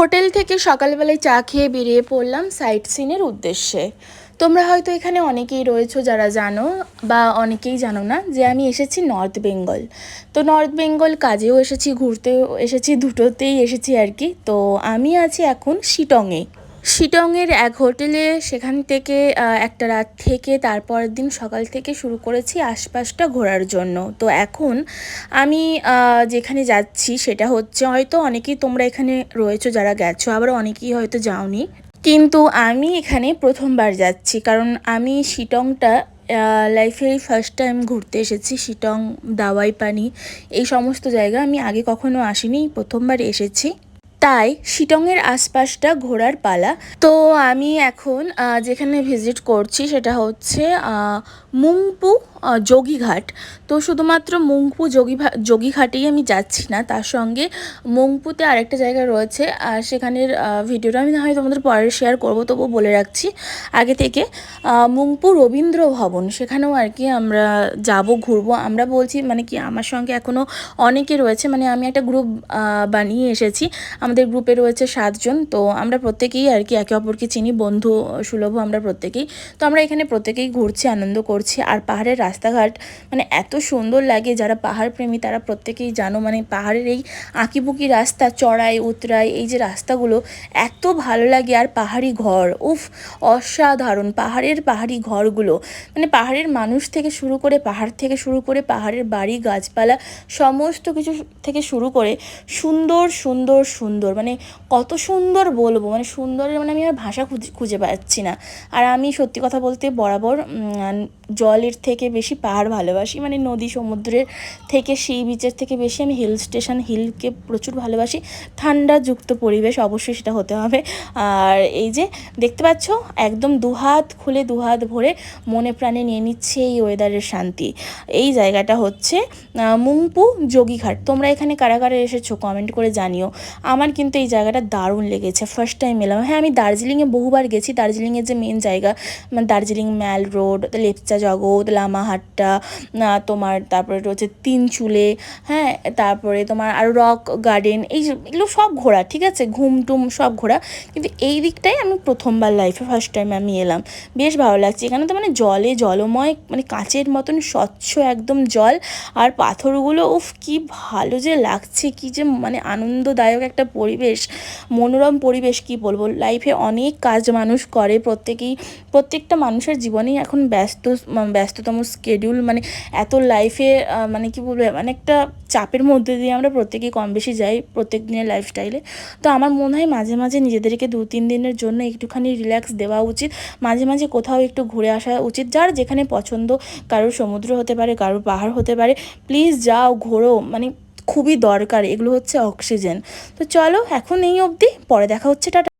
Hotel থেকে সকালবেলায় চা খেয়ে বেরিয়ে পড়লাম সাইট সিনের উদ্দেশ্যে। তোমরা হয়তো এখানে অনেকেই রয়েছো যারা জানো বা অনেকেই জানো না যে আমি এসেছি নর্থ বেঙ্গল। তো নর্থ বেঙ্গল কাজেও এসেছি, ঘুরতেও এসেছি, দুটোতেই এসেছি আর কি। তো আমি আছি এখন শিটংয়ে। শিটংয়ের এক হোটেলে সেখান থেকে একটা রাত থেকে তারপরের দিন সকাল থেকে শুরু করেছি আশপাশটা ঘোরার জন্য। তো এখন আমি যেখানে যাচ্ছি সেটা হচ্ছে, হয়তো অনেকেই তোমরা এখানে রয়েছো যারা গেছো, আবার অনেকেই হয়তো যাওনি। কিন্তু আমি এখানে প্রথমবার যাচ্ছি, কারণ আমি শিটংটা লাইফে ফার্স্ট টাইম ঘুরতে এসেছি, শিটং দাওয়াই পানি এই সমস্ত জায়গা আমি আগে কখনো আসিনি, প্রথমবার এসেছি। তাই শিটংয়ের আশপাশটা ঘোরার পালা। তো আমি এখন যেখানে ভিজিট করছি সেটা হচ্ছে মুংপু যোগীঘাট। তো শুধুমাত্র মুংপু, যোগী যোগীঘাটেই আমি যাচ্ছি না, তার সঙ্গে মুংপুতে আরেকটা জায়গা রয়েছে, আর সেখানের ভিডিওটা আমি না হয় তোমাদের পরে শেয়ার করব তবু বলে রাখছি। আগে থেকে মুংপু রবীন্দ্র ভবন, সেখানেও আর কি আমরা যাব, ঘুরবো। আমরা বলছি মানে কি, আমার সঙ্গে এখনও অনেকে রয়েছে মানে আমি একটা গ্রুপ বানিয়ে এসেছি। আমাদের গ্রুপে রয়েছে সাতজন, তো আমরা প্রত্যেকেই আর কি একে অপরকে চিনি, বন্ধু সুলভ আমরা প্রত্যেকেই। তো আমরা এখানে প্রত্যেকেই ঘুরছি, আনন্দ করছি। আর পাহাড়ের রাস্তাঘাট মানে এত সুন্দর লাগে, যারা পাহাড় প্রেমী তারা প্রত্যেকেই জানো মানে পাহাড়ের এই আঁকিবুকি রাস্তা, চড়াই, উতরাই, এই যে রাস্তাগুলো এত ভালো লাগে। আর পাহাড়ি ঘর, উফ, অসাধারণ পাহাড়ের পাহাড়ি ঘরগুলো। মানে পাহাড়ের মানুষ থেকে শুরু করে পাহাড় থেকে শুরু করে পাহাড়ের বাড়ি, গাছপালা, সমস্ত কিছু থেকে শুরু করে সুন্দর সুন্দর সুন্দর মানে কত সুন্দর বলব মানে সুন্দরের মানে আমি আর ভাষা খুঁজে পাচ্ছি না। আর আমি সত্যি কথা বলতে বরাবর জলের থেকে বেশি পাহাড় ভালোবাসি মানে নদী সমুদ্রের থেকে সি বিচের থেকে বেশি আমি হিল স্টেশন হিলকে প্রচুর ভালোবাসি। ঠান্ডাযুক্ত পরিবেশ অবশ্যই সেটা হতে হবে। আর এই যে দেখতে পাচ্ছ, একদম দুহাত খুলে দুহাত ভরে মনে প্রাণে নিয়ে নিচ্ছে এই ওয়েদারের শান্তি। এই জায়গাটা হচ্ছে মুংপু যোগীঘাট। তোমরা এখানে কারা কারা এসেছ কমেন্ট করে জানিও। আমার কিন্তু এই জায়গাটা দারুণ লেগেছে ফার্স্ট টাইম এলাম। হ্যাঁ আমি দার্জিলিংয়ে বহুবার গেছি, দার্জিলিংয়ের যে মেন জায়গা মানে দার্জিলিং ম্যাল রোড, লেপচা জগৎ লামাহাট্টা তোমার তারপরে রয়েছে তিনচুলে হ্যাঁ তারপরে তোমার আর রক গার্ডেন, এই এগুলো সব ঘোরা, ঠিক আছে? ঘুম টুম সব ঘোরা। কিন্তু এই দিকটাই আমি প্রথমবার লাইফে ফার্স্ট টাইম আমি এলাম। বেশ ভালো লাগছে। এখানে তো মানে জলে, জলময় মানে কাঁচের মতন স্বচ্ছ একদম জল, আর পাথরগুলো, উফ, কি ভালো যে লাগছে, কি যে মানে আনন্দদায়ক একটা পরিবেশ, মনোরম পরিবেশ কি বলব? লাইফে অনেক কাজ মানুষ করে, প্রত্যেকেই, প্রত্যেকটা মানুষের জীবনেই এখন ব্যস্ত ব্যস্ততম স্কেডিউল মানে এত লাইফে মানে কি বলব মানে একটা চাপের মধ্যে দিয়ে আমরা প্রত্যেকেই কম বেশি যাই প্রত্যেক দিনের লাইফস্টাইলে তো আমার মনে হয় মাঝে মাঝে নিজেদেরকে দু, তিন দিনের জন্য একটুখানি রিল্যাক্স দেওয়া উচিত। মাঝে মাঝে কোথাও একটু ঘুরে আসা উচিত, যার যেখানে পছন্দ, কারোর সমুদ্র হতে পারে, কারোর পাহাড় হতে পারে। প্লিজ যাও, ঘোরো মানে খুবই দরকার এগুলো হচ্ছে অক্সিজেন। তো চলো এখন এই অবধি পরে দেখা হচ্ছে টাটা।